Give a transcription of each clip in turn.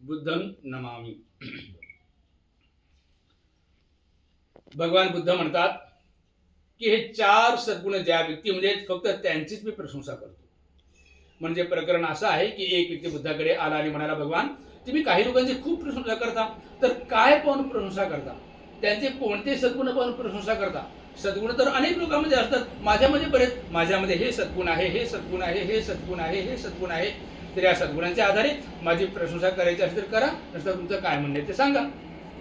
बुद्धं नमामि। भगवान बुद्ध म्हणतात की हे चार सद्गुण ज्या व्यक्ती म्हणजे फक्त त्यांचीच मी प्रशंसा करतो. म्हणजे प्रकरण असं आहे की एक व्यक्ती बुद्धाकडे आला आणि म्हणाला भगवान तुम्ही काही लोकांची खूप प्रशंसा करता तर काय पाहून प्रशंसा करता? त्यांचे कोणते सद्गुण पाहून प्रशंसा करता? सद्गुण तर अनेक लोकांमध्ये असतात. माझ्यामध्ये बरेच माझ्यामध्ये हे सद्गुण आहे हे सद्गुण आहे हे सद्गुण आहे हे सद्गुण आहे. तर या सद्गुणांच्या आधारे माझी प्रशंसा करायची असेल तर करा नसतं तुमचं काय म्हणणं आहे ते सांगा.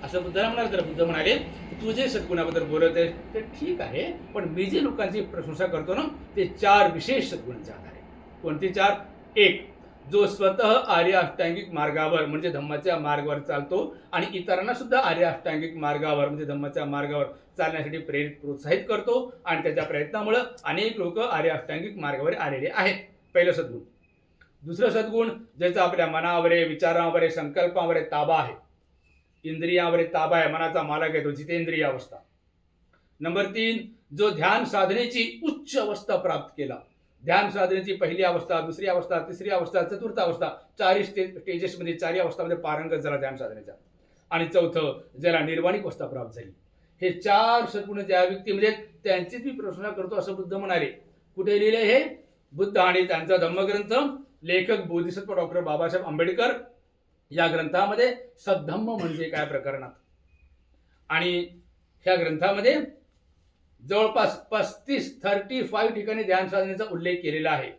असं बुद्धाला म्हणाल तर बुद्ध म्हणाले तू जे सद्गुणाबद्दल बोलत आहे ते ठीक आहे पण मी जे लोकांची प्रशंसा करतो ना ते चार विशेष सद्गुणांच्या आधारे. कोणते चार? एक. जो स्वतः आर्य अष्टांगिक मार्गावर म्हणजे धम्माच्या मार्गावर चालतो आणि इतरांना सुद्धा आर्य अष्टांगिक मार्गावर म्हणजे धम्माच्या मार्गावर चालण्यासाठी प्रेरित प्रोत्साहित करतो आणि त्याच्या प्रयत्नामुळं अनेक लोक आर्य अष्टांगिक मार्गावर आलेले आहेत. पहिलं सद्गुण. दुसरं सद्गुण ज्याचा आपल्या मनावर आहे विचारावर आहे संकल्पावर आहे ताबा आहे. इंद्रियावर ताबा आहे मनाचा मालक आहे तो जितेंद्रिय अवस्था. नंबर तीन जो ध्यान साधनेची उच्च अवस्था प्राप्त केला. ध्यान साधनेची पहिली अवस्था दुसरी अवस्था तिसरी अवस्था चतुर्थ अवस्था चारही स्टे स्टेजेसमध्ये चारही अवस्थामध्ये पारंगत झाला ध्यान साधनेचा. आणि चौथं ज्याला निर्वाणिक अवस्था प्राप्त झाली. हे चार सद्गुण ज्या व्यक्ती म्हणजे त्यांचीच मी प्रश्न करतो असं बुद्ध म्हणाले. कुठे लिहिले हे? बुद्ध आणि त्यांचा धम्मग्रंथ लेखक बोधिसत्व डॉक्टर बाबासाहेब आंबेडकर या ग्रंथामध्ये सद्धम्म म्हणजे काय प्रकरणात? आणि ह्या ग्रंथामध्ये जवळपास पस्तीस थर्टी फाईव्ह ठिकाणी ध्यान साधनेचा उल्लेख केलेला आहे.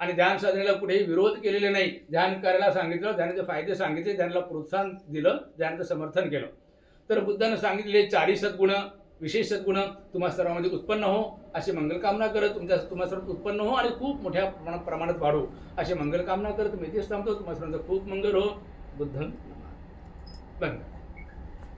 आणि ध्यान साधनेला कुठेही विरोध केलेले नाही. ध्यान करायला सांगितलं ध्यानाचे फायदे सांगितले ध्यानाला प्रोत्साहन दिलं ध्यानाचं समर्थन केलं. तर बुद्धानं सांगितलेले चारी सद्गुण विशेष सद्गुण तुम्हा सर्वांमध्ये उत्पन्न हो अशी मंगलकामना करत तुमच्या तुम्हा सर्व उत्पन्न हो आणि खूप मोठ्या प्रमाणात प्रमाणात वाढो अशी मंगलकामना करत मी तेच थांबतो. तुम्हा सर्वांचं खूप मंगल हो. बुद्धन बंद